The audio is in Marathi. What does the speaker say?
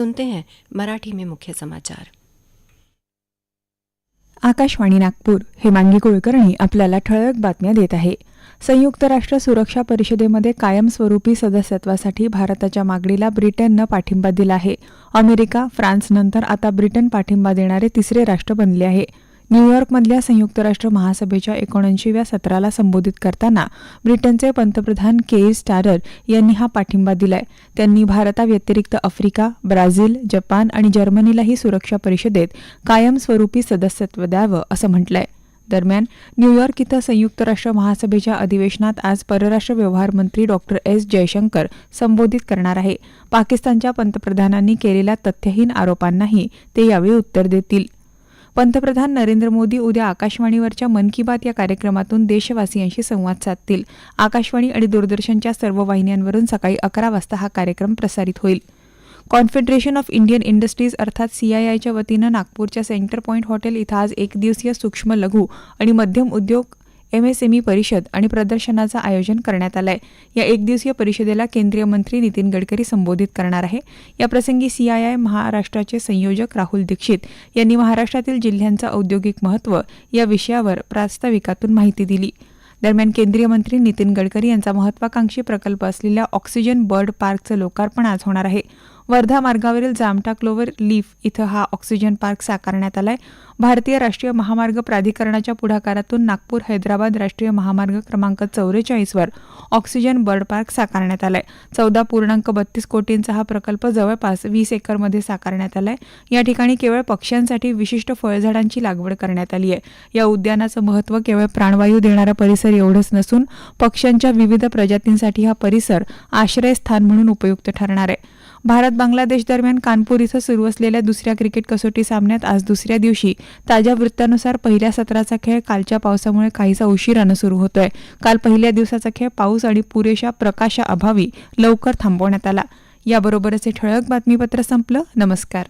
सुनते हैं मराठी में मुख्य समाचार। आकाशवाणी नागपूर हेमांगी कुलकर्णी आपल्याला ठळक बातम्या देत आहे. संयुक्त राष्ट्र सुरक्षा परिषदेमध्ये कायमस्वरूपी सदस्यत्वासाठी भारताच्या मागणीला ब्रिटननं पाठिंबा दिला आहे. अमेरिका फ्रान्सनंतर आता ब्रिटन पाठिंबा देणारे तिसरे राष्ट्र बनले आहे. न्यूयॉर्कमधल्या संयुक्त राष्ट्र महासभेच्या एकोणऐंशीव्या सत्राला संबोधित करताना ब्रिटनचे पंतप्रधान के स्टारर यांनी हा पाठिंबा दिलाय. त्यांनी भारताव्यतिरिक्त आफ्रिका ब्राझील जपान आणि जर्मनीलाही सुरक्षा परिषदेत कायमस्वरूपी सदस्यत्व द्यावं असं म्हटलंय. दरम्यान न्यूयॉर्क इथं संयुक्त राष्ट्र महासभेच्या अधिवेशनात आज परराष्ट्र व्यवहार मंत्री डॉक्टर एस. जयशंकर संबोधित करणार आहे. पाकिस्तानच्या पंतप्रधानांनी केलेल्या तथ्यहीन आरोपांनाही ते यावेळी उत्तर देतील. पंतप्रधान नरेंद्र मोदी उद्या आकाशवाणीवरच्या मन की बात या कार्यक्रमातून देशवासियांशी संवाद साधतील. आकाशवाणी आणि दूरदर्शनच्या सर्व वाहिन्यांवरून सकाळी अकरा वाजता हा कार्यक्रम प्रसारित होईल. कॉन्फेडरेशन ऑफ इंडियन इंडस्ट्रीज अर्थात सीआयआयच्या वतीनं नागपूरच्या सेंटर पॉईंट हॉटेल इथं आज एक दिवसीय सूक्ष्म लघु आणि मध्यम उद्योग एमएसएमई परिषद आणि प्रदर्शनाचं आयोजन करण्यात आलंय. या एकदिवसीय परिषदेला केंद्रीय मंत्री नितीन गडकरी संबोधित करणार आहे. या प्रसंगी सीआयआय महाराष्ट्राचे संयोजक राहुल दीक्षित यांनी महाराष्ट्रातील जिल्ह्यांचं औद्योगिक महत्त्व या विषयावर प्रास्ताविकातून माहिती दिली. दरम्यान केंद्रीय मंत्री नितीन गडकरी यांचा महत्वाकांक्षी प्रकल्प असलेल्या ऑक्सिजन बर्ड पार्कचं लोकार्पण आज होणार आहे. वर्धा मार्गावरील जामटा क्लोवर लीफ इथं हा ऑक्सिजन पार्क साकारण्यात आलाय. भारतीय राष्ट्रीय महामार्ग प्राधिकरणाच्या पुढाकारातून नागपूर हैदराबाद राष्ट्रीय महामार्ग क्रमांक चौवेचाळीसवर ऑक्सिजन बर्ड पार्क साकारण्यात आलाय. चौदा पूर्णांक बत्तीस कोटींचा हा प्रकल्प जवळपास वीस एकरमध्ये साकारण्यात आलाय. या ठिकाणी केवळ पक्ष्यांसाठी विशिष्ट फळझाडांची लागवड करण्यात आली आहे. या उद्यानाचं महत्त्व केवळ प्राणवायू देणारा परिसर एवढंच नसून पक्ष्यांच्या विविध प्रजातींसाठी हा परिसर आश्रयस्थान म्हणून उपयुक्त ठरणार आहे. भारत बांगलादेश दरम्यान कानपूर इथं सुरू असलेल्या दुसऱ्या क्रिकेट कसोटी सामन्यात आज दुसऱ्या दिवशी ताज्या वृत्तानुसार पहिल्या सत्राचा खेळ कालच्या पावसामुळे काहीसा उशिरानं सुरू होतोय. काल पहिल्या दिवसाचा खेळ पाऊस आणि पुरेशा प्रकाशाअभावी लवकर थांबवण्यात आला. याबरोबरच हे ठळक बातमीपत्र संपलं. नमस्कार.